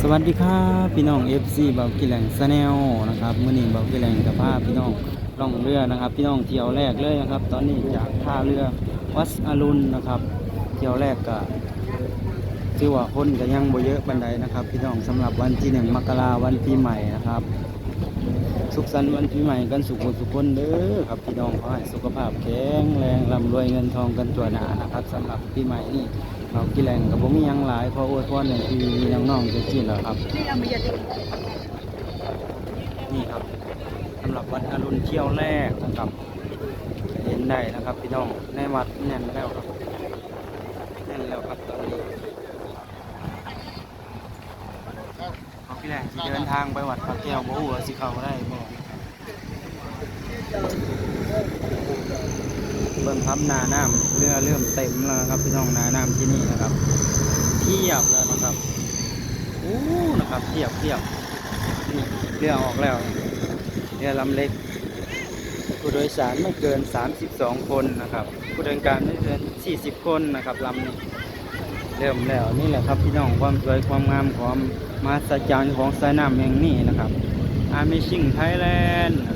สวัสดีครับพี่น้อง FC เบากิแหลงสแนลนะครับมื้อนี้เบากิแหลงกับพาพี่น้องล่องเรือนะครับ พี่น้องเที่ยวแรกเลยนะครับ ตอนนี้จากท่าเรือวัดอรุณนะครับ เที่ยวแรกก็ถือว่าคนก็ยังบ่เยอะบันไดนะครับ พี่น้องสำหรับวันที่หนึ่งมกราวันปีใหม่นะครับ สุขสันต์วันปีใหม่กันสุขสุขคนเด้อครับพี่น้องขอให้สุขภาพแข็งแรงร่ำรวยเงินทองกันตัวหนานะครับสำหรับปีใหม่นี้ เรากิแรงกับผมมียังหลายขออวยพรอย่างที่น้องๆจะกินแล้วครับนี่ครับสำหรับวัดอรุณเที่ยวแรกนะครับเห็นได้นะครับพี่น้องในวัดแน่นแล้วครับแน่นแล้วครับตอนนี้เอาพี่แรงเดินทางไปวัดพระแก้วบ่ฮู้ว่าสิเขาได้บ่ เบิ่งครับนาน้ำเรือเริ่มเต็มแล้วนะครับพี่น้องนาน้ำที่นี่นะครับเทียบแล้วนะครับโอ้นะครับเทียบเทียบนี่เรือออกแล้วเรือลำเล็ก ผู้โดยสารไม่เกิน 32 คนนะครับ ผู้เดินการไม่เกิน 40 คนนะครับลำนี้เริ่มแล้วนี่แหละครับพี่น้องความสวยความงามของมาสจรรย์ของสายน้ำแห่งนี้นะครับ Amazing Thailand นะ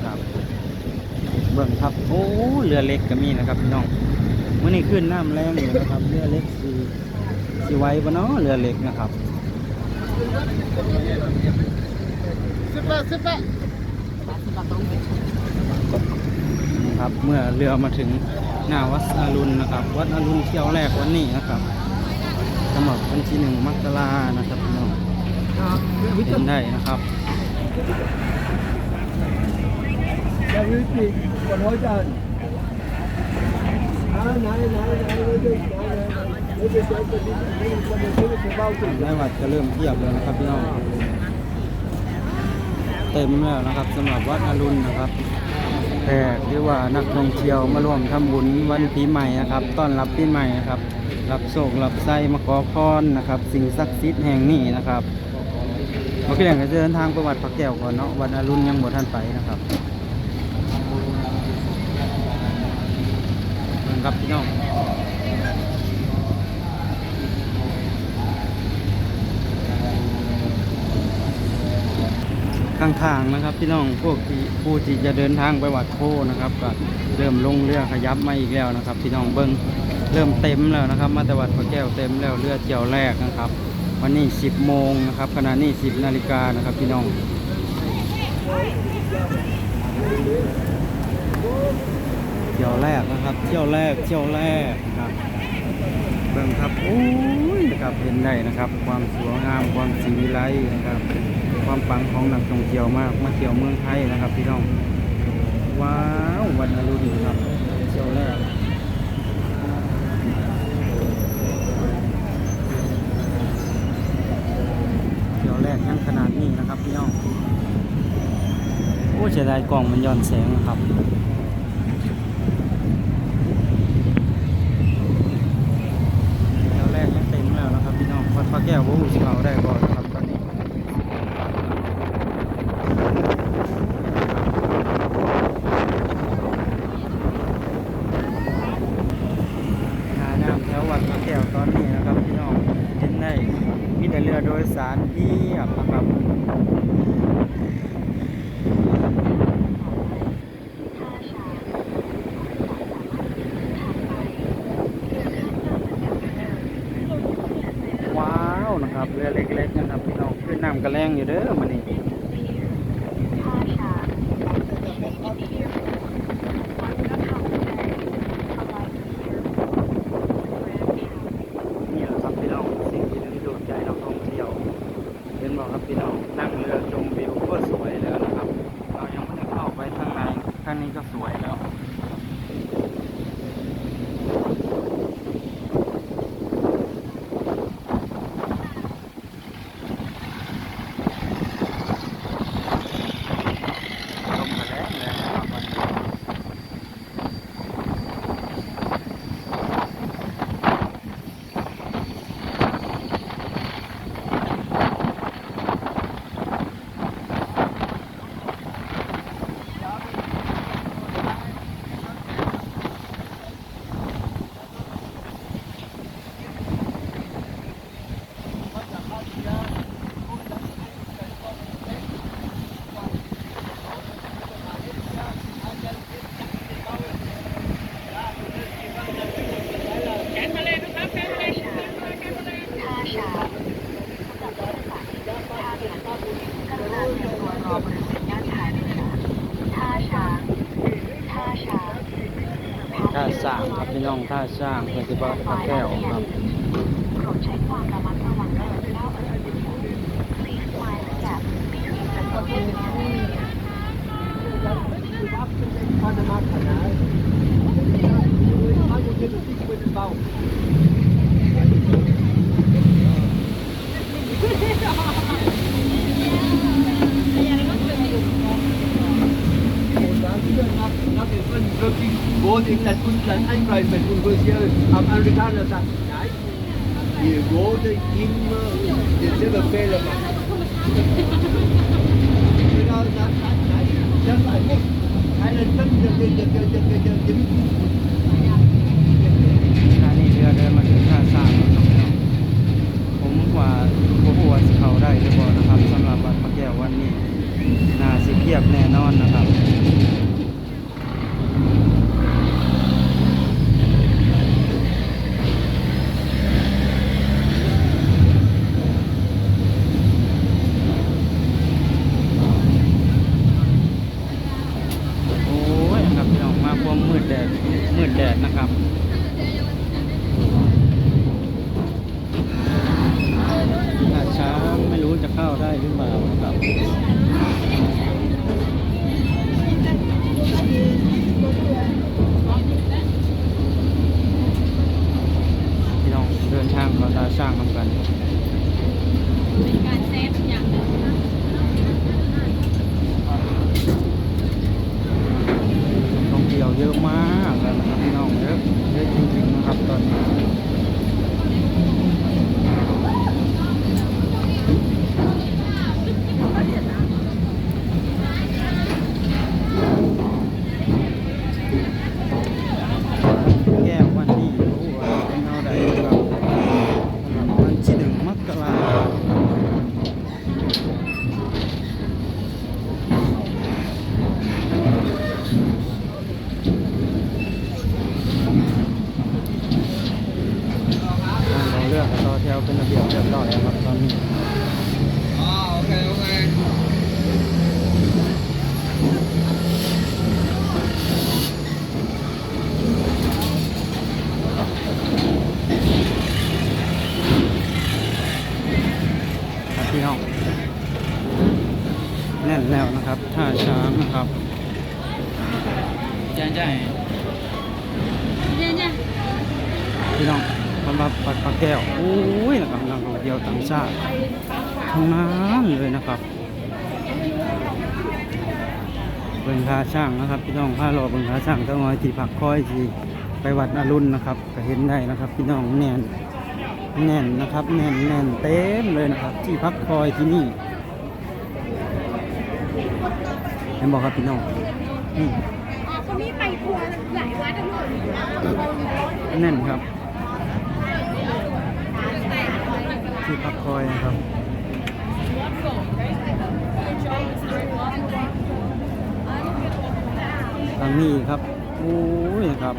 ครับ เบิ่งครับ โอ้เรือเล็กก็มีนะครับพี่น้องเมื่อนี้ขึ้นน้ำแรงอยู่นะครับเรือเล็กสีสีไว้ปะเนาะเรือเล็กนะครับนะครับเมื่อเรือมาถึงหน้าวัดอรุณนะครับ วัดอรุณเที่ยวแรกวันนี้นะครับสำหรับวันที่หนึ่งมกรานะครับพี่น้องเห็นได้นะครับ Dạ quý vị, còn hỗ trợ. À, này, này, này, lấy đi, này, này, này. Lấy đi, lấy đi, lấy đi, lấy đi, lấy đi, lấy đi, bao tử. แม่วัดก็เริ่มเทียบแล้วนะครับพี่น้องเต็มแล้วนะครับสำหรับวัดอรุณนะครับแขกหรือว่านักท่องเที่ยวมาร่วมทำบุญวันปีใหม่นะครับต้อนรับปีใหม่นะครับ รับโชครับไส้มาขอพรนะครับ สิ่งศักดิ์สิทธิ์แห่งนี้นะครับเมื่อกี้แหล่จะเดินทางไปวัดพระแก้วก่อนเนาะวัดอรุณยังบ่ท่านไปนะครับเบิ่ง ครับพี่น้องข้างทางนะครับพี่น้องพวกที่ผู้ที่จะเดินทางไปวัดโพนะครับก็เริ่มลงเรือขยับมาอีกแล้วนะครับ พี่น้องเบิ้งเริ่มเต็มแล้วนะครับ มาแต่วัดพระแก้วเต็มแล้วเรือเที่ยวแรกนะครับ วันนี้ 10 โมงนะครับขณะนี้ 10 นาฬิกานะครับพี่น้อง ที่ยวแรกนะครับ เที่ยวแรกเที่ยวแรกนะครับเบิ่งครับโอ้ยนะครับเห็นได้นะครับ ความสวยงามความสีวิไลนะครับ ความปังของนักท่องเที่ยวมากมาเที่ยวเมืองไทยนะครับพี่น้องว้าววันอรุณครับเที่ยวแรกเที่ยวแรกยังขนาดนี้นะครับพี่น้องโอ้เสียดายกล่องมันย้อนแสงนะครับ เที่ยวแรกยังเต็มแล้วนะครับ พี่น้องวัดพระแก้วว่าหูสิเขาได้ก่อนนะครับตอนนี้หาน้ำแถววัดพระแก้วตอนนี้นะครับพี่น้องเห็นได้มีแต่เรือโดยสารที่พียบนะครับว้าวนะครับเรือเล็กๆนะครับพี่น้องขึ้นน้ำ กระแรงอยู่เด้อมันับพี่น้องท่าช่างเพื่อที่ว่าแก้วครับท่ามระมัดระดท่องเล่เรื่องนี้ Please. zijn eindprijs met hoeveel Amerikanen zijn. Nee, je worden immer dezelfde Fehler machen. Genau das, nein, das ist ein Nicht. Keiner kann das nicht, das kann das nicht, das kann nicht. เรือเดินมาถึงท่าสร้างผมว่าผมว่าเขาได้หรือเปล่านะครับสำหรับวัดมะแก้ววันนี้น่าสิเพียบแน่นอนนะครับ แดดมืดแดดนะครับอาช้าไม่รู้จะเข้าได้หรือเปล่านะครับพี่น้องเดินทางก่อนตาช่างทำกันเป็นการเซฟอย่างหนึ่ง ท่องเที่ยวเยอะมากเลยนะครับพี่น้องเยอะเยอะจริงๆนะครับตอนนี้แก้ววันนี้โอ้โหเป็นเอาได้ครับสำหรับวันที่หนึ่งมกราคม เราเลือกต่อแถวเป็นระเบียบเรียบร้อยแล้วครับตอนนี้ Ah, okay, okay. ครับพี่น้องแน่นแล้วนะครับท่าช้างนะครับ เนี่ยเนี่ยพี่น้องสำหรับปัดปลาแก้วโอ้ยนะครับนักท่องเที่ยวต่างชาติทั้งนั้นเลยนะครับเบิ่งท่าช่างนะครับพี่น้องพารอเบิ่งท่าช่างต้องน้อยที่ผักคอยที่ไปวัดอรุณนะครับก็เห็นได้นะครับ พี่น้องแน่นแน่นนะครับแน่นแน่นเต็มเลยนะครับ ที่พักคอยที่นี่เห็นบอกครับพี่น้องนี่ อ๋อเขามีไปทัวร์หลายวัดทั้งหมด แน่นครับ ที่พักคอยนะครับทางนี้ครับ โอ้ยครับ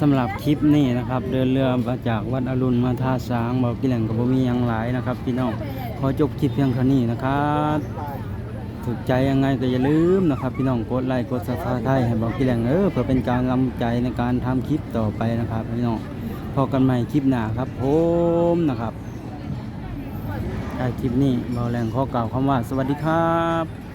สำหรับคลิปนี้นะครับ เดินเรือมาจากวัดอรุณมาท่าช้างบอกกิแหล่งกับบ่มียังหลายนะครับ พี่น้องขอจบคลิปเพียงเท่านี้นะครับถูกใจยังไงก็อย่าลืมนะครับ พี่น้องกดไลค์กดซับสไครต์ให้บอกกิแหล่งเออเพื่อเป็นการกำลังใจในการทำคลิปต่อไปนะครับ พี่น้องพอกันใหม่คลิปหน้าครับผมนะครับคลิปนี้เบาแรงขอกล่าวคำว่า สวัสดีครับ